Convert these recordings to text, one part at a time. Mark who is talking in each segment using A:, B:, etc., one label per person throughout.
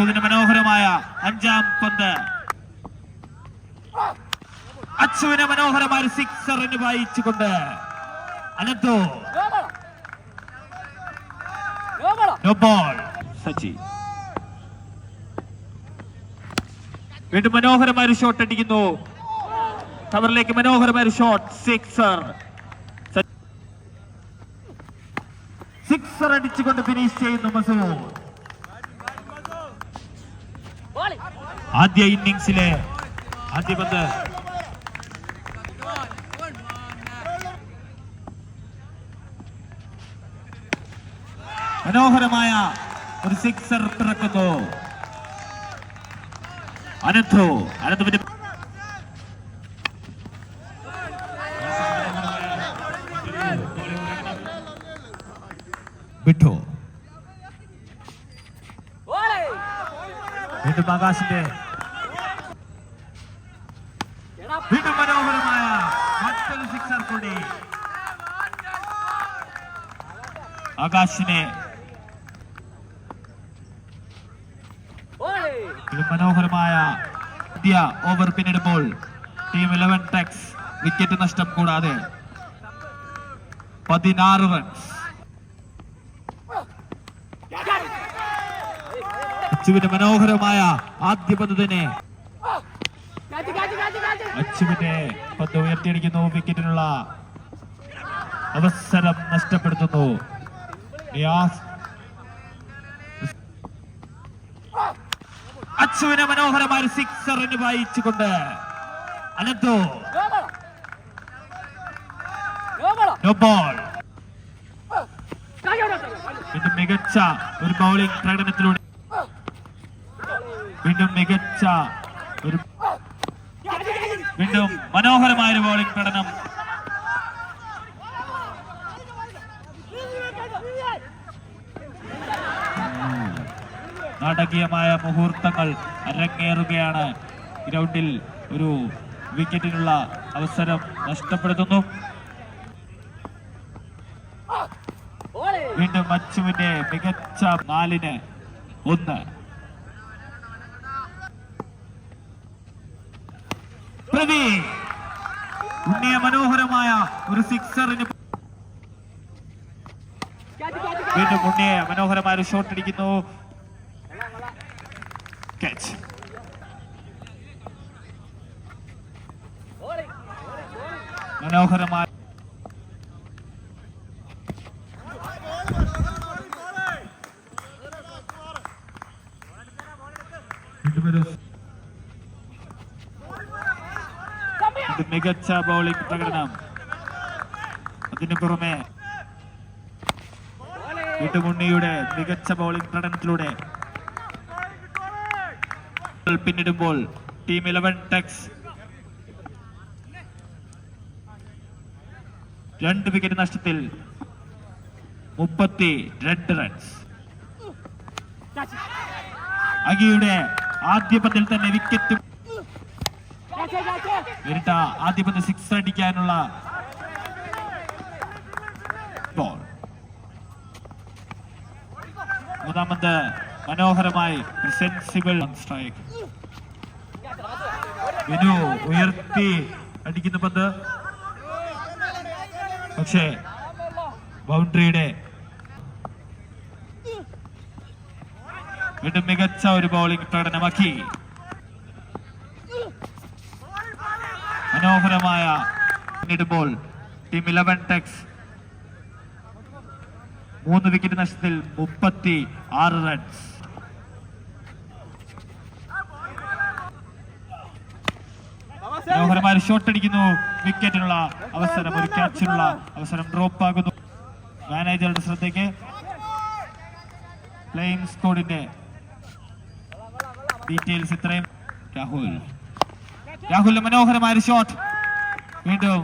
A: മസൂദിന് മനോഹരമായ അഞ്ചാം പന്ത്. അച്ചുവിനെ മനോഹരമായ സിക്സറിന് വായിച്ചുകൊണ്ട് അനന്തു. സച്ചി. വീണ്ടും മനോഹരമായ ഒരു ഷോട്ട് അടിക്കുന്നു. കവറിലേക്ക് മനോഹരമായ ഒരു ഷോട്ട് സിക്സർ സിക്സർ അടിച്ചുകൊണ്ട് ഫിനിഷ് ചെയ്യുന്നു മസൂദ്. ആദ്യ ഇന്നിംഗ്സിലെ ആദ്യ പന്ത്. മനോഹരമായ ഒരു സിക്സർ പിറക്കുന്നു. അനന്തു അനന്തുവിന്റെ വിട്ടു. വീണ്ടും ആകാശിന്റെ വീണ്ടും മനോഹരമായ കൂടി ആകാശിനെ. മനോഹരമായ പുതിയ ഓവർ പിന്നിടുമ്പോൾ ടീം ഇലവൻ ടെക്സ് വിക്കറ്റ് നഷ്ടം കൂടാതെ പതിനാറ് റൺസ് മനോഹരമായ ആദ്യ പന്ത് തന്നെ. അച്ചുവിന്റെ പന്ത് ഉയർത്തിയടിക്കുന്നു. വിക്കറ്റിനുള്ള അവസരം നഷ്ടപ്പെടുത്തുന്നു. അച്ചുവിനെ മനോഹരമായ സിക്സറിന് വായിച്ചുകൊണ്ട് അനന്തു. വീണ്ടും മികച്ച ഒരു ബൗളിംഗ് പ്രകടനത്തിലൂടെ. വീണ്ടും മികച്ച വീണ്ടും മനോഹരമായ ഒരു ബോളിംഗ് പ്രകടനം നാടകീയമായ മുഹൂർത്തങ്ങൾ അരങ്ങേറുകയാണ്. ഗ്രൗണ്ടിൽ ഒരു വിക്കറ്റിനുള്ള അവസരം നഷ്ടപ്പെടുത്തുന്നു. വീണ്ടും അച്ചുവിന്റെ മികച്ച നാലിന് ഒന്ന്. പ്രതി ഉണ്ണിയ മനോഹരമായ ഒരു സിക്സറിന് വീണ്ടും ഉണ്ണിയെ മനോഹരമായ ഒരു ഷോട്ട് അടിക്കുന്നു. ക്യാച്ച് മനോഹരമായ വീണ്ടും ഒരു ഇത് മികച്ച ബൗളിംഗ് പ്രകടനം. അതിനു പുറമെ വീട്ടുമുണ്ണിയുടെ മികച്ച ബൗളിംഗ് പ്രകടനത്തിലൂടെ പിന്നിടുമ്പോൾ ടീം ഇലവൻ ടെക്സ് രണ്ട് വിക്കറ്റ് നഷ്ടത്തിൽ മുപ്പത്തി രണ്ട് റൺസ് അഗിയുടെ ആദ്യ പന്തിൽ തന്നെ വിക്കറ്റ് ഇരട്ട ആദ്യപന്ത് സിക്സ് അടിക്കാനുള്ള ബോൾ മൂന്നാമത് മനോഹരമായി സെൻസിബിൾ സ്ട്രൈക്ക് വിനു ഉയർത്തി അടിക്കുന്ന പന്ത്. പക്ഷേ ബൗണ്ടറിയുടെ വീണ്ടും മികച്ച ഒരു ബൗളിംഗ് പ്രകടനമാക്കി. മനോഹരമായ പിന്നിടുമ്പോൾ ടീം ഇലവൻ ടെക്സ് മൂന്ന് വിക്കറ്റ് നഷ്ടത്തിൽ മുപ്പത്തി ആറ് റൺസ് മനോഹരമായ ഷോട്ട് അടിക്കുന്നു. വിക്കറ്റിനുള്ള അവസരം ഒരു ക്യാച്ചിനുള്ള അവസരം ഡ്രോപ്പ് ആകുന്നു. മാനേജറുടെ ശ്രദ്ധയ്ക്ക് പ്ലേയിങ് സ്കോഡിന്റെ ഡീറ്റെയിൽസ് ഇത്രയും. രാഹുൽ. രാഹുലിന്റെ മനോഹരമായ ഒരു ഷോട്ട് വീണ്ടും.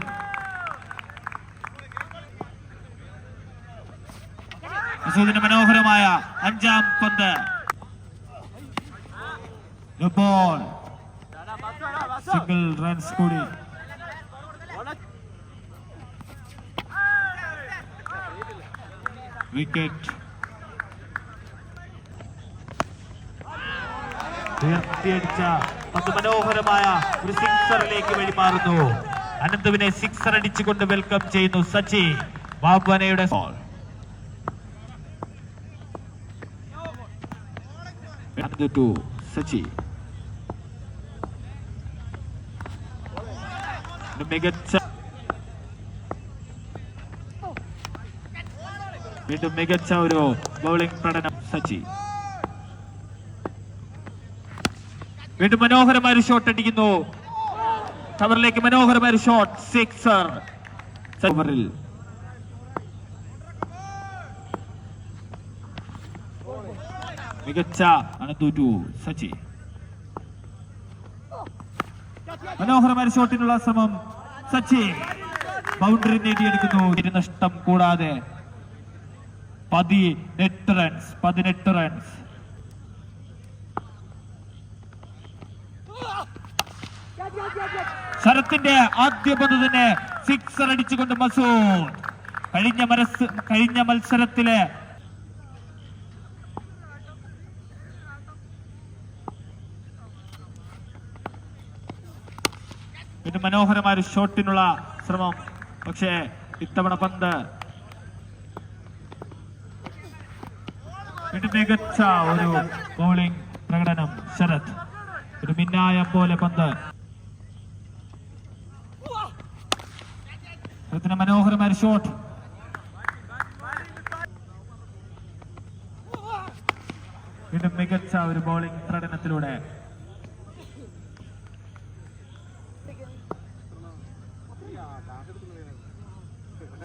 A: മസൂദിന്റെ മനോഹരമായ അഞ്ചാം പന്ത്. ബോൾ സിംഗിൾ റൺസ് കൂടി. വിക്കറ്റ് ഉയർത്തിയടിച്ച പന്ത് മനോഹരമായ ഒരു സിക്സറിലേക്ക് വഴിമാറുന്നു. അനന്തുവിനെ സിക്സർ അടിച്ചുകൊണ്ട് വെൽക്കം ചെയ്യുന്നു സച്ചി ബാബുവനയുടെ സച്ചി. മികച്ച വീണ്ടും മികച്ച ഒരു ബൗളിംഗ് പ്രകടനം സച്ചി. വീണ്ടും മനോഹരമായ ഒരു ഷോട്ട് അടിക്കുന്നു ടവറിലേക്ക് മനോഹരമായ ഒരു ഷോട്ട് സിക്സർ ഓവറിൽ മികച്ച അനന്തു ടു സച്ചി മനോഹരമായ ഷോട്ടിനുള്ള ശ്രമം സച്ചി ബൗണ്ടറി നേടിയെടുക്കുന്നു. ഇതിന് നഷ്ടം കൂടാതെ പതിനെട്ട് റൺസ് പതിനെട്ട് റൺസ് ശരത്തിന്റെ ആദ്യ പന്ത് തന്നെ സിക്സർ അടിച്ചുകൊണ്ട് മസൂദ്. കഴിഞ്ഞ മനസ് കഴിഞ്ഞ മത്സരത്തിലെ പിന്നെ മനോഹരമായ ഒരു ഷോട്ടിനുള്ള ശ്രമം. പക്ഷേ ഇത്തവണ പന്ത്. മികച്ച ഒരു ബൗളിംഗ് പ്രകടനം ശരത്. ഒരു മിന്നായം പോലെ പന്ത്. ശരത്തിന് മനോഹരമായ ഷോട്ട് വീണ്ടും മികച്ച ഒരു ബോളിംഗ് പ്രകടനത്തിലൂടെ.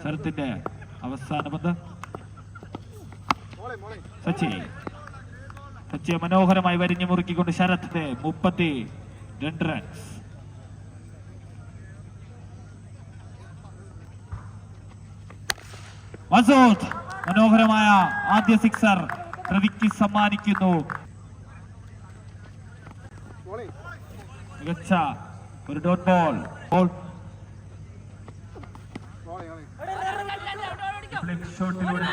A: ശരത്തിന്റെ അവസാന പന്ത്. സച്ചി. സച്ചി മനോഹരമായി വരിഞ്ഞു മുറുക്കിക്കൊണ്ട് ശരത്തിന്റെ മുപ്പത്തി രണ്ട് റൺസ് മസൂദ് മനോഹരമായ ആദ്യ സിക്സർ രവിക്ക് സമ്മാനിക്കുന്നു. മികച്ച ഒരു ഡോട്ട് ബോൾ. ബോൾ. ഷോട്ടിലൂടെ.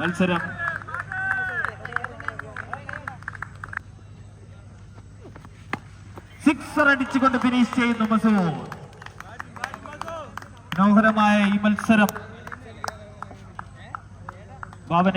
A: മത്സരം സിക്സർ അടിച്ചുകൊണ്ട് ഫിനിഷ് ചെയ്യുന്നു മസൂദ് മനോഹരമായ ഈ മത്സരം. ഭാവന